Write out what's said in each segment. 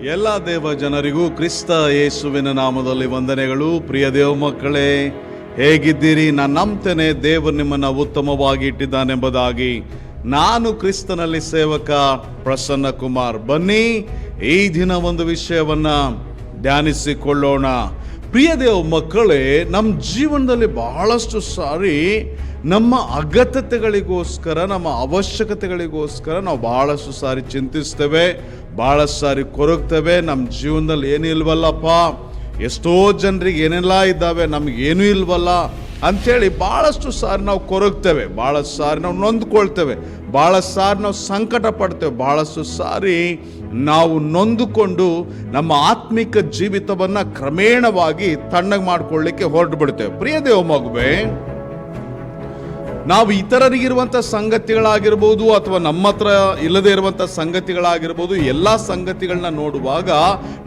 ಎಲ್ಲ ದೇವ ಜನರಿಗೂ ಕ್ರಿಸ್ತ ಯೇಸುವಿನ ನಾಮದಲ್ಲಿ ವಂದನೆಗಳು. ಪ್ರಿಯ ದೇವ ಮಕ್ಕಳೇ, ಹೇಗಿದ್ದೀರಿ? ನಾನು ನಂಬ್ತೇನೆ, ದೇವರು ನಿಮ್ಮನ್ನು ಉತ್ತಮವಾಗಿ ಇಟ್ಟಿದ್ದಾನೆಂಬುದಾಗಿ. ನಾನು ಕ್ರಿಸ್ತನಲ್ಲಿ ಸೇವಕ ಪ್ರಸನ್ನ ಕುಮಾರ್. ಬನ್ನಿ, ಈ ದಿನ ಒಂದು ವಿಷಯವನ್ನ ಧ್ಯಾನಿಸಿಕೊಳ್ಳೋಣ. ಪ್ರಿಯ ದೇವ ಮಕ್ಕಳೇ, ನಮ್ಮ ಜೀವನದಲ್ಲಿ ಬಹಳಷ್ಟು ಸಾರಿ ನಮ್ಮ ಅಗತ್ಯತೆಗಳಿಗೋಸ್ಕರ, ನಮ್ಮ ಅವಶ್ಯಕತೆಗಳಿಗೋಸ್ಕರ ನಾವು ಬಹಳಷ್ಟು ಸಾರಿ ಚಿಂತಿಸ್ತೇವೆ. ಬಹಳಷ್ಟು ಸಾರಿ ಕೊರಗ್ತವೆ ನಮ್ಮ ಜೀವನದಲ್ಲಿ ಏನೂ ಇಲ್ವಲ್ಲಪ್ಪ. ಎಷ್ಟೋ ಜನರಿಗೆ ಏನೆಲ್ಲ ಇದ್ದಾವೆ ನಮಗೇನೂ ಇಲ್ವಲ್ಲ. ಅಂಥೇಳಿ ಭಾಳಷ್ಟು ಸಾರಿ ನಾವು ಕೊರಗ್ತೇವೆ ಭಾಳ ಸಾರಿ ನಾವು ನೊಂದ್ಕೊಳ್ತೇವೆ ಭಾಳ ಸಾರಿ ನಾವು ಸಂಕಟ ಪಡ್ತೇವೆ ಭಾಳಷ್ಟು ಸಾರಿ ನಾವು ನೊಂದುಕೊಂಡು ನಮ್ಮ ಆತ್ಮಿಕ ಜೀವಿತವನ್ನು ಕ್ರಮೇಣವಾಗಿ ತಣ್ಣಗೆ ಮಾಡ್ಕೊಳ್ಳಿಕ್ಕೆ ಹೊರಟು ಬಿಡ್ತೇವೆ. ಪ್ರಿಯ ದೇವ ಮಗುವೆ ನಾವು ಇತರರಿಗಿರುವಂಥ ಸಂಗತಿಗಳಾಗಿರ್ಬೋದು ಅಥವಾ ನಮ್ಮ ಹತ್ರ ಇಲ್ಲದೆ ಇರುವಂಥ ಸಂಗತಿಗಳಾಗಿರ್ಬೋದು, ಎಲ್ಲ ಸಂಗತಿಗಳನ್ನ ನೋಡುವಾಗ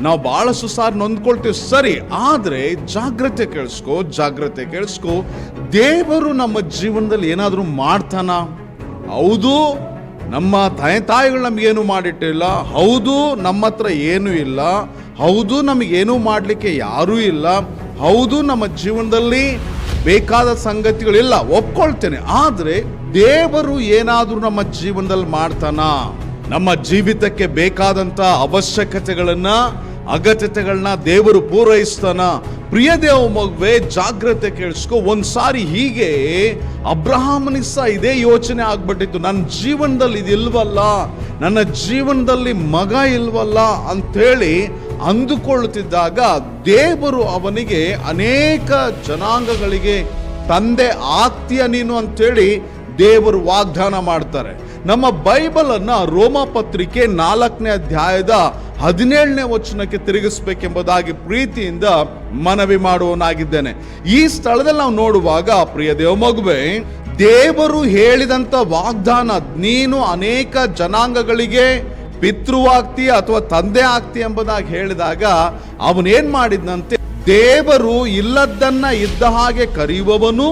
ನಾವು ಭಾಳಷ್ಟು ಸಾರಿ ನೊಂದ್ಕೊಳ್ತೀವಿ. ಸರಿ, ಆದರೆ ಜಾಗ್ರತೆ ಕೇಳಿಸ್ಕೊ ಜಾಗ್ರತೆ ಕೇಳಿಸ್ಕೊ. ದೇವರು ನಮ್ಮ ಜೀವನದಲ್ಲಿ ಏನಾದರೂ ಮಾಡ್ತಾನ? ಹೌದು, ನಮ್ಮ ತಾಯಿ ತಾಯಿಗಳು ನಮಗೇನು ಮಾಡಿಟ್ಟಿಲ್ಲ. ಹೌದು ನಮ್ಮ ಹತ್ರ ಏನೂ ಇಲ್ಲ. ಹೌದು ನಮಗೇನು ಮಾಡಲಿಕ್ಕೆ ಯಾರೂ ಇಲ್ಲ. ಹೌದು, ನಮ್ಮ ಜೀವನದಲ್ಲಿ ಬೇಕಾದ ಸಂಗತಿಗಳಿಲ್ಲ, ಒಪ್ಕೊಳ್ತೇನೆ. ಆದರೆ ದೇವರು ಏನಾದರೂ ನಮ್ಮ ಜೀವನದಲ್ಲಿ ಮಾಡ್ತಾನ? ನಮ್ಮ ಜೀವಿತಕ್ಕೆ ಬೇಕಾದಂತ ಅವಶ್ಯಕತೆಗಳನ್ನ, ಅಗತ್ಯತೆಗಳನ್ನ ದೇವರು ಪೂರೈಸ್ತಾನ? ಪ್ರಿಯ ದೇವ ಮಗುವೆ, ಜಾಗ್ರತೆ ಕೇಳಿಸ್ಕೊ. ಒಂದ್ಸಾರಿ ಹೀಗೆ ಅಬ್ರಹಾಮನಿಗೆ ಸಹ ಇದೇ ಯೋಚನೆ ಆಗ್ಬಿಟ್ಟಿತ್ತು. ನನ್ನ ಜೀವನದಲ್ಲಿ ಇದಿಲ್ವಲ್ಲ? ನನ್ನ ಜೀವನದಲ್ಲಿ ಮಗ ಇಲ್ವಲ್ಲ? ಅಂಥೇಳಿ ಅಂದುಕೊಳ್ಳುತ್ತಿದ್ದಾಗ ದೇವರು ಅವನಿಗೆ ಅನೇಕ ಜನಾಂಗಗಳಿಗೆ, ತಂದೆ ಆಗ್ತೀಯ ನೀನು ಅಂತೇಳಿ ದೇವರು ವಾಗ್ದಾನ ಮಾಡ್ತಾರೆ. ನಮ್ಮ ಬೈಬಲನ್ನು ರೋಮ ಪತ್ರಿಕೆ ನಾಲ್ಕನೇ ಅಧ್ಯಾಯದ ಹದಿನೇಳನೇ ವಚನಕ್ಕೆ ತಿರುಗಿಸ್ಬೇಕೆಂಬುದಾಗಿ ಪ್ರೀತಿಯಿಂದ ಮನವಿ ಮಾಡುವನಾಗಿದ್ದೇನೆ ಈ ಸ್ಥಳದಲ್ಲಿ ನಾವು ನೋಡುವಾಗ, ಪ್ರಿಯ ದೇವಮಗುವೆ ದೇವರು ಹೇಳಿದಂತ ವಾಗ್ದಾನ ನೀನು ಅನೇಕ ಜನಾಂಗಗಳಿಗೆ ಪಿತೃವಾಗ್ತಿ ಅಥವಾ ತಂದೆ ಆಗ್ತಿ ಎಂಬುದಾಗಿ ಹೇಳಿದಾಗ ಅವನೇನ್ ಮಾಡಿದ್ನಂತೆ, ದೇವರು ಇಲ್ಲದನ್ನ ಇದ್ದ ಹಾಗೆ ಕರೆಯುವವನು,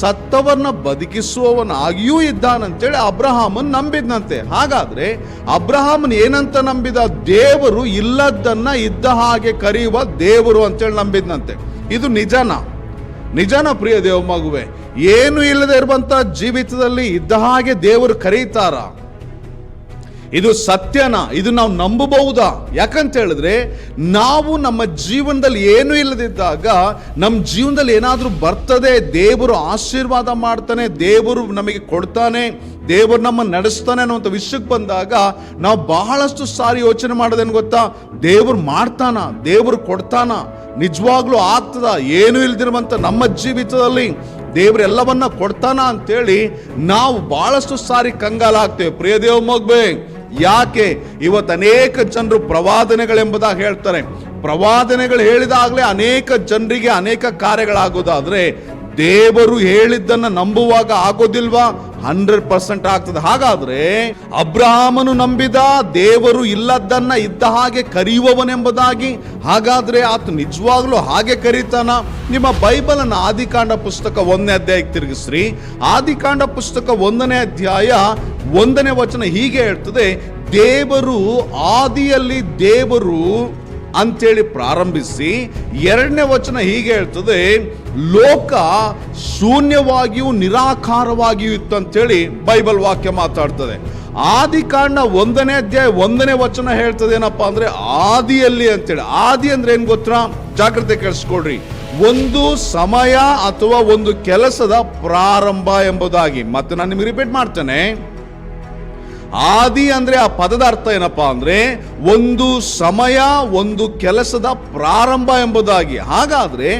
ಸತ್ತವನ್ನ ಬದುಕಿಸುವವನಾಗಿಯೂ ಇದ್ದಾನಂತೇಳಿ ಅಬ್ರಹಾಮನ್ ನಂಬಿದ್ನಂತೆ. ಹಾಗಾದ್ರೆ ಅಬ್ರಹಾಮನ್ ಏನಂತ ನಂಬಿದ? ದೇವರು ಇಲ್ಲದನ್ನ ಇದ್ದ ಹಾಗೆ ಕರೆಯುವ ದೇವರು ಅಂತೇಳಿ ನಂಬಿದ್ನಂತೆ. ಇದು ನಿಜನ? ನಿಜನ ಪ್ರಿಯ ದೇವ ಮಗುವೆ ಏನು ಇಲ್ಲದೆ ಇರುವಂತ ಜೀವಿತದಲ್ಲಿ ಇದ್ದ ಹಾಗೆ ದೇವರು ಕರೀತಾರ ಇದು ಸತ್ಯನ, ಇದು ನಾವು ನಂಬಬಹುದಾ? ಯಾಕಂತ ಹೇಳಿದ್ರೆ ನಾವು ನಮ್ಮ ಜೀವನದಲ್ಲಿ ಏನು ಇಲ್ಲದಿದ್ದಾಗ, ನಮ್ಮ ಜೀವನದಲ್ಲಿ ಏನಾದರೂ ಬರ್ತದೆ, ದೇವರು ಆಶೀರ್ವಾದ ಮಾಡ್ತಾನೆ, ದೇವರು ನಮಗೆ ಕೊಡ್ತಾನೆ, ದೇವರು ನಮ್ಮ ನಡೆಸ್ತಾನೆ ಅನ್ನುವಂಥ ವಿಷಯಕ್ಕೆ ಬಂದಾಗ, ನಾವು ಬಹಳಷ್ಟು ಸಾರಿ ಯೋಚನೆ ಮಾಡೋದೇನು ಗೊತ್ತಾ? ದೇವರು ಮಾಡ್ತಾನ? ದೇವರು ಕೊಡ್ತಾನ? ನಿಜವಾಗ್ಲೂ ಆಗ್ತದ? ಏನು ಇಲ್ದಿರುವಂಥ ನಮ್ಮ ಜೀವಿತದಲ್ಲಿ ದೇವರೆಲ್ಲವನ್ನ ಕೊಡ್ತಾನ ಅಂತೇಳಿ ನಾವು ಬಹಳಷ್ಟು ಸಾರಿ ಕಂಗಾಲಾಗ್ತೇವೆ. ಪ್ರಿಯ ದೇವ್ ಮಗ್ಬೆ ಯಾಕೆ ಇವತ್ತು ಅನೇಕ ಜನರು ಪ್ರವಾದನೆಗಳೆಂಬುದಾಗಿ ಹೇಳ್ತಾರೆ. ಪ್ರವಾದನೆಗಳು ಹೇಳಿದಾಗಲೇ ಅನೇಕ ಜನರಿಗೆ ಅನೇಕ ಕಾರ್ಯಗಳಾಗೋದಾದ್ರೆ ದೇವರು ಹೇಳಿದ್ದನ್ನು ನಂಬುವಾಗ ಆಗೋದಿಲ್ವಾ? ಹಂಡ್ರೆಡ್ ಪರ್ಸೆಂಟ್ ಆಗ್ತದೆ. ಹಾಗಾದ್ರೆ ಅಬ್ರಹಾಮನು ನಂಬಿದ, ದೇವರು ಇಲ್ಲದನ್ನ ಇದ್ದ ಹಾಗೆ ಕರೆಯುವವನೆಂಬುದಾಗಿ ಹಾಗಾದ್ರೆ ಆತ ನಿಜವಾಗ್ಲೂ ಹಾಗೆ ಕರೀತಾನ? ನಿಮ್ಮ ಬೈಬಲ್ ಅನ್ನ ಆದಿಕಾಂಡ ಪುಸ್ತಕ ಒಂದನೇ ಅಧ್ಯಾಯಕ್ಕೆ ತಿರುಗಿಸ್ರಿ. ಆದಿಕಾಂಡ ಪುಸ್ತಕ ಒಂದನೇ ಅಧ್ಯಾಯ ಒಂದನೇ ವಚನ ಹೀಗೆ ಹೇಳ್ತದೆ, ದೇವರು ಆದಿಯಲ್ಲಿ ದೇವರು ಅಂತೇಳಿ ಪ್ರಾರಂಭಿಸಿ ಎರಡನೇ ವಚನ ಹೀಗೆ ಹೇಳ್ತದೆ, ಲೋಕ ಶೂನ್ಯವಾಗಿಯೂ ನಿರಾಕಾರವಾಗಿಯೂ ಇತ್ತು ಅಂತೇಳಿ ಬೈಬಲ್ ವಾಕ್ಯ ಮಾತಾಡ್ತದೆ. ಆದಿಕಾಂಡ ಒಂದನೇ ಅಧ್ಯಾಯ ಒಂದನೇ ವಚನ ಹೇಳ್ತದೆ ಏನಪ್ಪಾ ಅಂದ್ರೆ ಆದಿಯಲ್ಲಿ ಅಂತೇಳಿ. ಆದಿ ಅಂದ್ರೆ ಏನ್ ಗೊತ್ತಾ? ಜಾಗ್ರತೆ ಕಳಿಸ್ಕೊಡ್ರಿ ಒಂದು ಸಮಯ ಅಥವಾ ಒಂದು ಕೆಲಸದ ಪ್ರಾರಂಭ ಎಂಬುದಾಗಿ. ಮತ್ತೆ ನಾನು ನಿಮಗೆ ರಿಪೀಟ್ ಮಾಡ್ತೇನೆ. ಆದಿ ಅಂದರೆ ಆ ಪದದ ಅರ್ಥ ಏನಪ್ಪಾ ಅಂದರೆ ಒಂದು ಸಮಯ, ಒಂದು ಕೆಲಸದ ಪ್ರಾರಂಭ ಎಂಬುದಾಗಿ. ಹಾಗಾದರೆ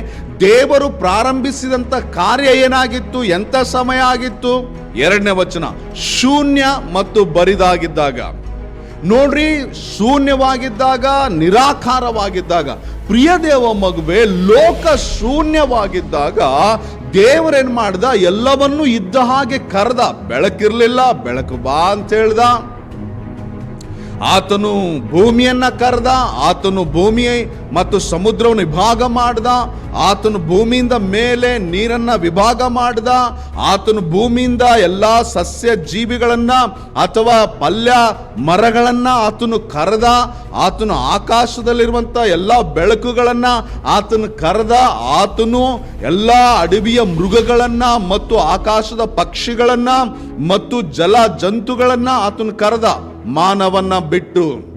ದೇವರು ಪ್ರಾರಂಭಿಸಿದಂಥ ಕಾರ್ಯ ಏನಾಗಿತ್ತು? ಎಂಥ ಸಮಯ ಆಗಿತ್ತು? ಎರಡನೇ ವಚನ, ಶೂನ್ಯ ಮತ್ತು ಬರಿದಾಗಿದ್ದಾಗ. ನೋಡ್ರಿ, ಶೂನ್ಯವಾಗಿದ್ದಾಗ, ನಿರಾಕಾರವಾಗಿದ್ದಾಗ. ಪ್ರಿಯ ದೇವ ಮಗುವೆ, ಲೋಕ ಶೂನ್ಯವಾಗಿದ್ದಾಗ ದೇವರೇನ್ ಮಾಡ್ದ? ಎಲ್ಲವನ್ನೂ ಇದ್ದ ಹಾಗೆ ಕರೆದ. ಬೆಳಕಿರಲಿಲ್ಲ ಬೆಳಕು ಬಾ ಅಂತ ಹೇಳ್ದ. ಆತನು ಭೂಮಿಯನ್ನ ಕರೆದ, ಆತನು ಭೂಮಿ ಮತ್ತು ಸಮುದ್ರವನ್ನು ವಿಭಾಗ ಮಾಡ್ದ, ಆತನು ಭೂಮಿಯಿಂದ ಮೇಲೆ ನೀರನ್ನ ವಿಭಾಗ ಮಾಡ್ದ, ಆತನು ಭೂಮಿಯಿಂದ ಎಲ್ಲ ಸಸ್ಯ ಜೀವಿಗಳನ್ನ ಅಥವಾ ಪಲ್ಯ ಮರಗಳನ್ನ ಆತನು ಕರೆದ, ಆತನು ಆಕಾಶದಲ್ಲಿರುವಂತ ಎಲ್ಲ ಬೆಳಕುಗಳನ್ನ ಆತನು ಕರೆದ, ಆತನು ಎಲ್ಲ ಅಡವಿಯ ಮೃಗಗಳನ್ನ ಮತ್ತು ಆಕಾಶದ ಪಕ್ಷಿಗಳನ್ನ ಮತ್ತು ಜಲ ಜಂತುಗಳನ್ನ ಆತನು ಕರೆದ. ಮಾನವನ್ನ ಬಿಟ್ಟು,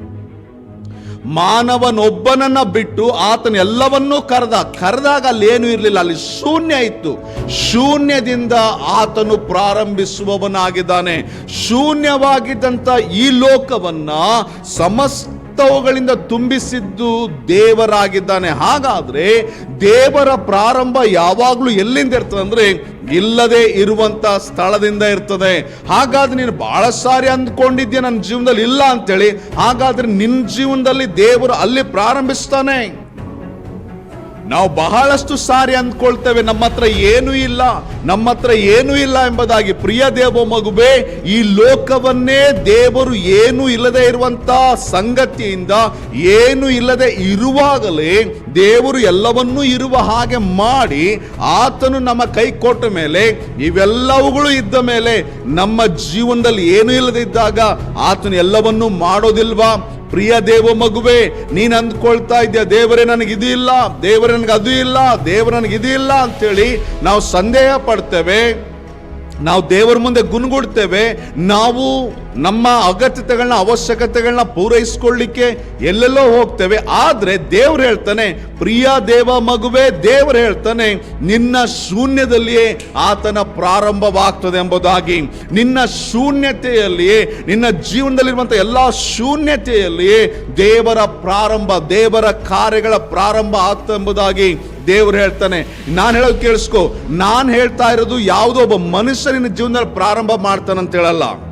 ಮಾನವನೊಬ್ಬನನ್ನ ಬಿಟ್ಟು ಆತನ ಎಲ್ಲವನ್ನೂ ಕರೆದ, ಕರೆದಾಗ ಅಲ್ಲಿ ಏನು ಇರಲಿಲ್ಲ. ಅಲ್ಲಿ ಶೂನ್ಯ ಇತ್ತು. ಶೂನ್ಯದಿಂದ ಆತನು ಪ್ರಾರಂಭಿಸುವವನಾಗಿದ್ದಾನೆ. ಶೂನ್ಯವಾಗಿದ್ದಂಥ ಈ ಲೋಕವನ್ನ ಸಮಸ್ತವುಗಳಿಂದ ತುಂಬಿಸಿದ್ದು ದೇವರಾಗಿದ್ದಾನೆ. ಹಾಗಾದ್ರೆ ದೇವರ ಪ್ರಾರಂಭ ಯಾವಾಗಲೂ ಎಲ್ಲಿಂದ ಇರ್ತದೆ ಅಂದರೆ ಇಲ್ಲದೆ ಇರುವಂಥ ಸ್ಥಳದಿಂದ ಇರ್ತದೆ. ಹಾಗಾದ್ರೆ ನೀನು ಬಹಳ ಸಾರಿ ಅಂದ್ಕೊಂಡಿದ್ದೀಯ ನನ್ನ ಜೀವನದಲ್ಲಿ ಇಲ್ಲ ಅಂತೇಳಿ. ಹಾಗಾದ್ರೆ ನಿನ್ನ ಜೀವನದಲ್ಲಿ ದೇವರು ಅಲ್ಲಿ ಪ್ರಾರಂಭಿಸ್ತಾನೆ. ನಾವು ಬಹಳಷ್ಟು ಸಾರಿ ಅಂದ್ಕೊಳ್ತೇವೆ, ನಮ್ಮ ಹತ್ರ ಏನೂ ಇಲ್ಲ, ನಮ್ಮ ಹತ್ರ ಏನೂ ಇಲ್ಲ ಎಂಬುದಾಗಿ. ಪ್ರಿಯ ದೇವ ಮಗುವೆ, ಈ ಲೋಕವನ್ನೇ ದೇವರು ಏನೂ ಇಲ್ಲದೆ ಇರುವಂತ ಸಂಗತಿಯಿಂದ ಏನು ಇಲ್ಲದೆ ಇರುವಾಗಲೇ ದೇವರು ಎಲ್ಲವನ್ನೂ ಇರುವ ಹಾಗೆ ಮಾಡಿ ಆತನು ನಮ್ಮ ಕೈ ಕೊಟ್ಟ ಮೇಲೆ, ಇವೆಲ್ಲವುಗಳು ಇದ್ದ ಮೇಲೆ ನಮ್ಮ ಜೀವನದಲ್ಲಿ ಏನೂ ಇಲ್ಲದಿದ್ದಾಗ ಆತನು ಎಲ್ಲವನ್ನೂ ಮಾಡೋದಿಲ್ವಾ? ಪ್ರಿಯ ದೇವ ಮಗುವೆ, ನೀನ್ ಅಂದ್ಕೊಳ್ತಾ ಇದ್ಯಾ, ದೇವರೇ ನನಗೆ ಇದು ಇಲ್ಲ, ದೇವರೇ ನನಗೆ ಅದು ಇಲ್ಲ, ದೇವರ ನನಗೆ ಇದು ಇಲ್ಲ ಅಂತೇಳಿ ನಾವು ಸಂದೇಹ ಪಡ್ತೇವೆ. ನಾವು ದೇವರ ಮುಂದೆ ಗುನ್ಗೂಡ್ತೇವೆ ನಾವು ನಮ್ಮ ಅಗತ್ಯತೆಗಳನ್ನ, ಅವಶ್ಯಕತೆಗಳನ್ನ ಪೂರೈಸ್ಕೊಳ್ಳಿಕ್ಕೆ ಎಲ್ಲೆಲ್ಲೋ ಹೋಗ್ತೇವೆ. ಆದರೆ ದೇವ್ರು ಹೇಳ್ತಾನೆ, ಪ್ರಿಯ ದೇವ ಮಗುವೆ, ದೇವ್ರು ಹೇಳ್ತಾನೆ, ನಿನ್ನ ಶೂನ್ಯದಲ್ಲಿಯೇ ಆತನ ಪ್ರಾರಂಭವಾಗ್ತದೆ ಎಂಬುದಾಗಿ. ನಿನ್ನ ಶೂನ್ಯತೆಯಲ್ಲಿಯೇ, ನಿನ್ನ ಜೀವನದಲ್ಲಿರುವಂಥ ಎಲ್ಲ ಶೂನ್ಯತೆಯಲ್ಲಿಯೇ ದೇವರ ಪ್ರಾರಂಭ, ದೇವರ ಕಾರ್ಯಗಳ ಪ್ರಾರಂಭ ಆಗ್ತದೆ ಎಂಬುದಾಗಿ ದೇವ್ರು ಹೇಳ್ತಾನೆ, ನಾನು ಹೇಳೋದು ಕೇಳಿಸ್ಕೊ, ನಾನು ಹೇಳ್ತಾ ಇರೋದು ಯಾವುದೋ ಒಬ್ಬ ಮನುಷ್ಯನ ಜೀವನದಲ್ಲಿ ಪ್ರಾರಂಭ ಮಾಡ್ತಾನಂತ ಹೇಳಲ್ಲ.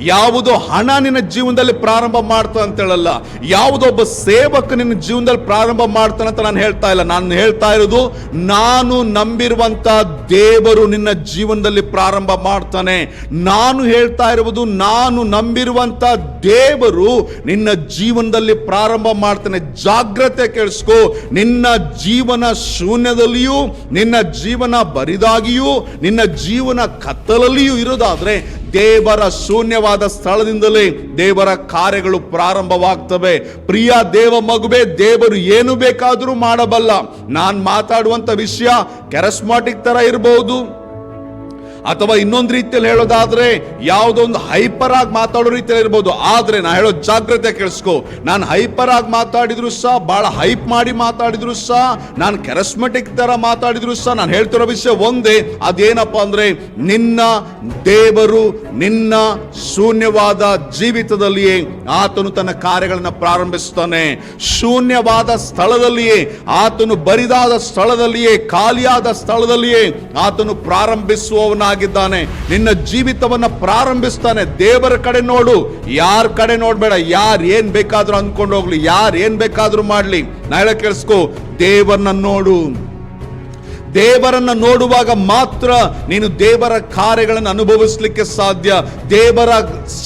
ಯಾವುದೋ ಹಣ ನಿನ್ನ ಜೀವನದಲ್ಲಿ ಪ್ರಾರಂಭ ಮಾಡ್ತಾ ಅಂತ ಹೇಳಲ್ಲ. ಯಾವುದೋ ಒಬ್ಬ ಸೇವಕ ನಿನ್ನ ಜೀವನದಲ್ಲಿ ಪ್ರಾರಂಭ ಮಾಡ್ತಾನೆ ಅಂತ ನಾನು ಹೇಳ್ತಾ ಇಲ್ಲ. ನಾನು ಹೇಳ್ತಾ ಇರೋದು, ನಾನು ನಂಬಿರುವಂತ ದೇವರು ನಿನ್ನ ಜೀವನದಲ್ಲಿ ಪ್ರಾರಂಭ ಮಾಡ್ತಾನೆ. ನಾನು ಹೇಳ್ತಾ ಇರುವುದು, ನಾನು ನಂಬಿರುವಂತ ದೇವರು ನಿನ್ನ ಜೀವನದಲ್ಲಿ ಪ್ರಾರಂಭ ಮಾಡ್ತಾನೆ. ಜಾಗ್ರತೆ ಕೇಳಿಸ್ಕೋ. ನಿನ್ನ ಜೀವನ ಶೂನ್ಯದಲ್ಲಿಯೂ, ನಿನ್ನ ಜೀವನ ಬರಿದಾಗಿಯೂ, ನಿನ್ನ ಜೀವನ ಕತ್ತಲಲ್ಲಿಯೂ ಇರೋದಾದ್ರೆ ದೇವರ ಶೂನ್ಯವಾದ ಸ್ಥಳದಿಂದಲೇ ದೇವರ ಕಾರ್ಯಗಳು ಪ್ರಾರಂಭವಾಗ್ತವೆ. ಪ್ರಿಯ ದೇವ ಮಗುವೆ, ದೇವರು ಏನು ಬೇಕಾದರೂ ಮಾಡಬಲ್ಲ. ನಾನು ಮಾತಾಡುವಂಥ ವಿಷಯ ಕೆರಸ್ಮಾಟಿಕ್ ಥರ ಇರಬಹುದು ಅಥವಾ ಇನ್ನೊಂದು ರೀತಿಯಲ್ಲಿ ಹೇಳೋದಾದ್ರೆ ಯಾವುದೋ ಒಂದು ಹೈಪರ್ ಆಗಿ ಮಾತಾಡೋ ರೀತಿಯಲ್ಲಿ ಇರ್ಬೋದು. ಆದ್ರೆ ನಾ ಹೇಳೋ ಜಾಗ್ರತೆ ಕೇಳಿಸ್ಕೊ. ನಾನು ಹೈಪರ್ ಆಗಿ ಮಾತಾಡಿದ್ರು ಸಹ ಬಹಳ ಹೈಪ್ ಮಾಡಿ ಮಾತಾಡಿದ್ರು ಸಹ, ನಾನು ಕೆರಸ್ಮೆಟಿಕ್ ತರ ಮಾತಾಡಿದ್ರು ಸಹ, ನಾನು ಹೇಳ್ತಿರೋ ವಿಷಯ ಒಂದೇ. ಅದೇನಪ್ಪ ಅಂದ್ರೆ ನಿನ್ನ ದೇವರು, ನಿನ್ನ ಶೂನ್ಯವಾದ ಜೀವಿತದಲ್ಲಿಯೇ ಆತನು ತನ್ನ ಕಾರ್ಯಗಳನ್ನು ಪ್ರಾರಂಭಿಸ್ತಾನೆ. ಶೂನ್ಯವಾದ ಸ್ಥಳದಲ್ಲಿಯೇ, ಆತನು ಬರಿದಾದ ಸ್ಥಳದಲ್ಲಿಯೇ, ಖಾಲಿಯಾದ ಸ್ಥಳದಲ್ಲಿಯೇ ಆತನು ಪ್ರಾರಂಭಿಸುವವನಾಗಿದ್ದಾನೆ ನಿನ್ನ ಜೀವಿತವನ್ನ ಪ್ರಾರಂಭಿಸ್ತಾನೆ. ದೇವರ ಕಡೆ ನೋಡು. ಯಾರ ಕಡೆ ನೋಡ್ಬೇಡ. ಯಾರು ಏನ್ ಬೇಕಾದ್ರೂ ಅಂದ್ಕೊಂಡು ಹೋಗ್ಲಿ. ಯಾರು ಏನ್ ಬೇಕಾದ್ರೂ ಮಾಡ್ಲಿ. ನಾಳೆ ಕೇಳಿಸ್ಕೋ. ದೇವರನ್ನ ನೋಡು ದೇವರನ್ನ ನೋಡುವಾಗ ಮಾತ್ರ ನೀನು ದೇವರ ಕಾರ್ಯಗಳನ್ನು ಅನುಭವಿಸಲಿಕ್ಕೆ ಸಾಧ್ಯ. ದೇವರ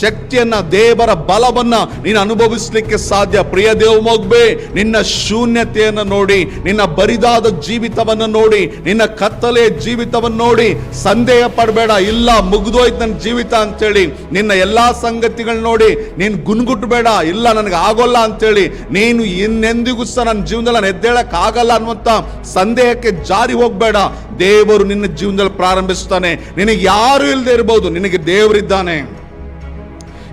ಶಕ್ತಿಯನ್ನ, ದೇವರ ಬಲವನ್ನು ನೀನು ಅನುಭವಿಸಲಿಕ್ಕೆ ಸಾಧ್ಯ. ಪ್ರಿಯ ದೇವ ನಿನ್ನ ಶೂನ್ಯತೆಯನ್ನು ನೋಡಿ, ನಿನ್ನ ಬರಿದಾದ ಜೀವಿತವನ್ನು ನೋಡಿ, ನಿನ್ನ ಕತ್ತಲೆಯ ಜೀವಿತವನ್ನು ನೋಡಿ, ಸಂದೇಹ ಪಡಬೇಡ. ಇಲ್ಲ, ಮುಗಿದೋಯ್ತು ನನ್ನ ಜೀವಿತ ಅಂತೇಳಿ. ನಿನ್ನ ಎಲ್ಲಾ ಸಂಗತಿಗಳು ನೋಡಿ, ನೀನು ಗುನ್ಗುಟ್ಬೇಡ. ಇಲ್ಲ, ನನಗೆ ಆಗೋಲ್ಲ ಅಂತೇಳಿ. ನೀನು ಇನ್ನೆಂದಿಗೂ ಸಹ ನನ್ನ ಜೀವನದಲ್ಲಿ ನಾನು ಎದ್ದೇಳಕ್ಕಾಗಲ್ಲ ಅನ್ನುವಂತ ಸಂದೇಹಕ್ಕೆ ಜಾರಿ ಹೋಗ್ಬೇಡ. ದೇವರು ನಿನ್ನ ಜೀವನದಲ್ಲಿ ಪ್ರಾರಂಭಿಸುತ್ತಾನೆ. ನಿನಗೆ ಯಾರು ಇಲ್ಲದೆ ಇರಬಹುದು ನಿನಗೆ ದೇವರಿದ್ದಾನೆ.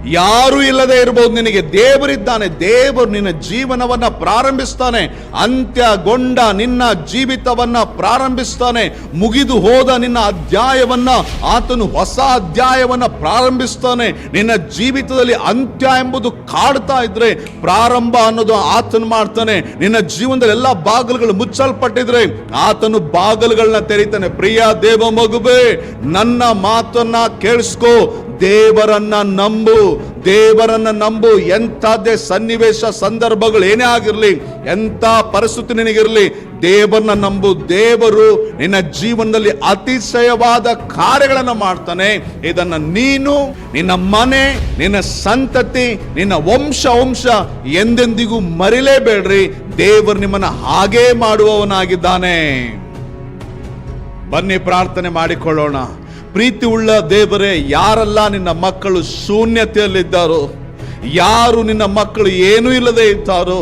ಯಾರು ಇಲ್ಲದೆ ಇರಬಹುದು ನಿನಗೆ. ದೇವರಿದ್ದಾನೆ. ದೇವರು ನಿನ್ನ ಜೀವನವನ್ನ ಪ್ರಾರಂಭಿಸ್ತಾನೆ. ಅಂತ್ಯಗೊಂಡ ನಿನ್ನ ಜೀವಿತವನ್ನ ಪ್ರಾರಂಭಿಸ್ತಾನೆ. ಮುಗಿದು ಹೋದ ನಿನ್ನ ಅಧ್ಯಾಯವನ್ನ ಆತನು ಹೊಸ ಅಧ್ಯಾಯವನ್ನ ಪ್ರಾರಂಭಿಸ್ತಾನೆ. ನಿನ್ನ ಜೀವಿತದಲ್ಲಿ ಅಂತ್ಯ ಎಂಬುದು ಕಾಡ್ತಾ ಇದ್ರೆ ಪ್ರಾರಂಭ ಅನ್ನೋದು ಆತನು ಮಾಡ್ತಾನೆ. ನಿನ್ನ ಜೀವನದಲ್ಲಿ ಎಲ್ಲ ಬಾಗಿಲುಗಳು ಮುಚ್ಚಲ್ಪಟ್ಟಿದ್ರೆ ಆತನು ಬಾಗಿಲುಗಳನ್ನ ತೆರೀತಾನೆ. ಪ್ರಿಯ ದೇವ ಮಗುಬೆ ನನ್ನ ಮಾತನ್ನ ಕೇಳಿಸ್ಕೋ. ದೇವರನ್ನ ನಂಬು ದೇವರನ್ನ ನಂಬು. ಎಂಥದ್ದೇ ಸನ್ನಿವೇಶ ಸಂದರ್ಭಗಳು ಏನೇ ಆಗಿರಲಿ, ಎಂಥ ಪರಿಸ್ಥಿತಿ ನಿನಗಿರಲಿ, ದೇವರನ್ನ ನಂಬು. ದೇವರು ನಿನ್ನ ಜೀವನದಲ್ಲಿ ಅತಿಶಯವಾದ ಕಾರ್ಯಗಳನ್ನು ಮಾಡ್ತಾನೆ. ಇದನ್ನು ನೀನು, ನಿನ್ನ ಮನೆ, ನಿನ್ನ ಸಂತತಿ, ನಿನ್ನ ವಂಶ ವಂಶ ಎಂದೆಂದಿಗೂ ಮರಿಲೇಬೇಡ್ರಿ. ದೇವರು ನಿಮ್ಮನ್ನ ಹಾಗೇ ಮಾಡುವವನಾಗಿದ್ದಾನೆ. ಬನ್ನಿ ಪ್ರಾರ್ಥನೆ ಮಾಡಿಕೊಳ್ಳೋಣ. ಪ್ರೀತಿ ಉಳ್ಳ ದೇವರೇ ಯಾರೆಲ್ಲ ನಿನ್ನ ಮಕ್ಕಳು ಶೂನ್ಯತೆಯಲ್ಲಿದ್ದಾರೋ ಯಾರು ನಿನ್ನ ಮಕ್ಕಳು ಏನೂ ಇಲ್ಲದೆ ಇದ್ದಾರೋ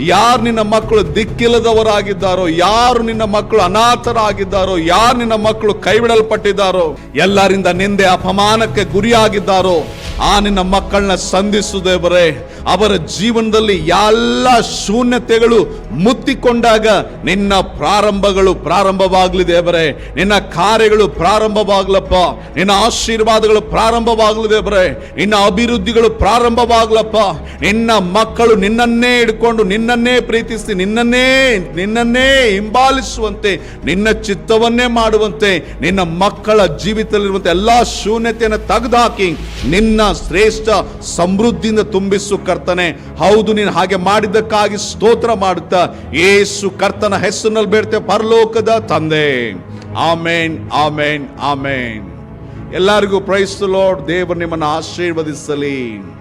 ಯಾರು ನಿನ್ನ ಮಕ್ಕಳು ದಿಕ್ಕಿಲ್ಲದವರಾಗಿದ್ದಾರೋ, ಯಾರು ನಿನ್ನ ಮಕ್ಕಳು ಅನಾಥರಾಗಿದ್ದಾರೋ, ಯಾರು ನಿನ್ನ ಮಕ್ಕಳು ಕೈಬಿಡಲ್ಪಟ್ಟಿದ್ದಾರೋ, ಎಲ್ಲರಿಂದ ನಿಂದೆ ಅಪಮಾನಕ್ಕೆ ಗುರಿಯಾಗಿದ್ದಾರೋ, ಆ ನಿನ್ನ ಮಕ್ಕಳನ್ನ ಸಂಧಿಸುವುದೇ ದೇವರೇ. ಅವರ ಜೀವನದಲ್ಲಿ ಎಲ್ಲ ಶೂನ್ಯತೆಗಳು ಮುತ್ತಿಕೊಂಡಾಗ ನಿನ್ನ ಪ್ರಾರಂಭಗಳು ಪ್ರಾರಂಭವಾಗಲಿ ದೇವರೇ. ನಿನ್ನ ಕಾರ್ಯಗಳು ಪ್ರಾರಂಭವಾಗ್ಲಪ್ಪ. ನಿನ್ನ ಆಶೀರ್ವಾದಗಳು ಪ್ರಾರಂಭವಾಗಲಿ ದೇವರೇ. ನಿನ್ನ ಅಭಿವೃದ್ಧಿಗಳು ಪ್ರಾರಂಭವಾಗ್ಲಪ್ಪ. ನಿನ್ನ ಮಕ್ಕಳು ನಿನ್ನನ್ನೇ ಹಿಡ್ಕೊಂಡು ನಿನ್ನನ್ನೇ ಪ್ರೀತಿಸಿ, ನಿನ್ನನ್ನೇ ನಿನ್ನನ್ನೇ ಹಿಂಬಾಲಿಸುವಂತೆ, ನಿನ್ನ ಚಿತ್ತವನ್ನೇ ಮಾಡುವಂತೆ, ನಿನ್ನ ಮಕ್ಕಳ ಜೀವಿತದಲ್ಲಿರುವಂತೆ ಎಲ್ಲ ಶೂನ್ಯತೆಯನ್ನು ತೆಗೆದುಹಾಕಿ, ನಿನ್ನ ಶ್ರೇಷ್ಠ ಸಮೃದ್ಧಿಯಿಂದ ತುಂಬಿಸು ಕರ್ತನೆ. ಹೌದು, ನೀನು ಹಾಗೆ ಮಾಡಿದ್ದಕ್ಕಾಗಿ ಸ್ತೋತ್ರ ಮಾಡುತ್ತಾ, ಏಸು ಕರ್ತನ ಹೆಸರಿನಲ್ಲಿ ಬೇಡ್ತೆ ಪರಲೋಕದ ತಂದೆ. ಆಮೇನ್ ಆಮೇನ್ ಆಮೇನ್. ಎಲ್ಲರಿಗೂ ಪ್ರೈಸ್ ಲಾರ್ಡ್, ದೇವರು ನಿಮ್ಮನ್ನು ಆಶೀರ್ವದಿಸಲಿ.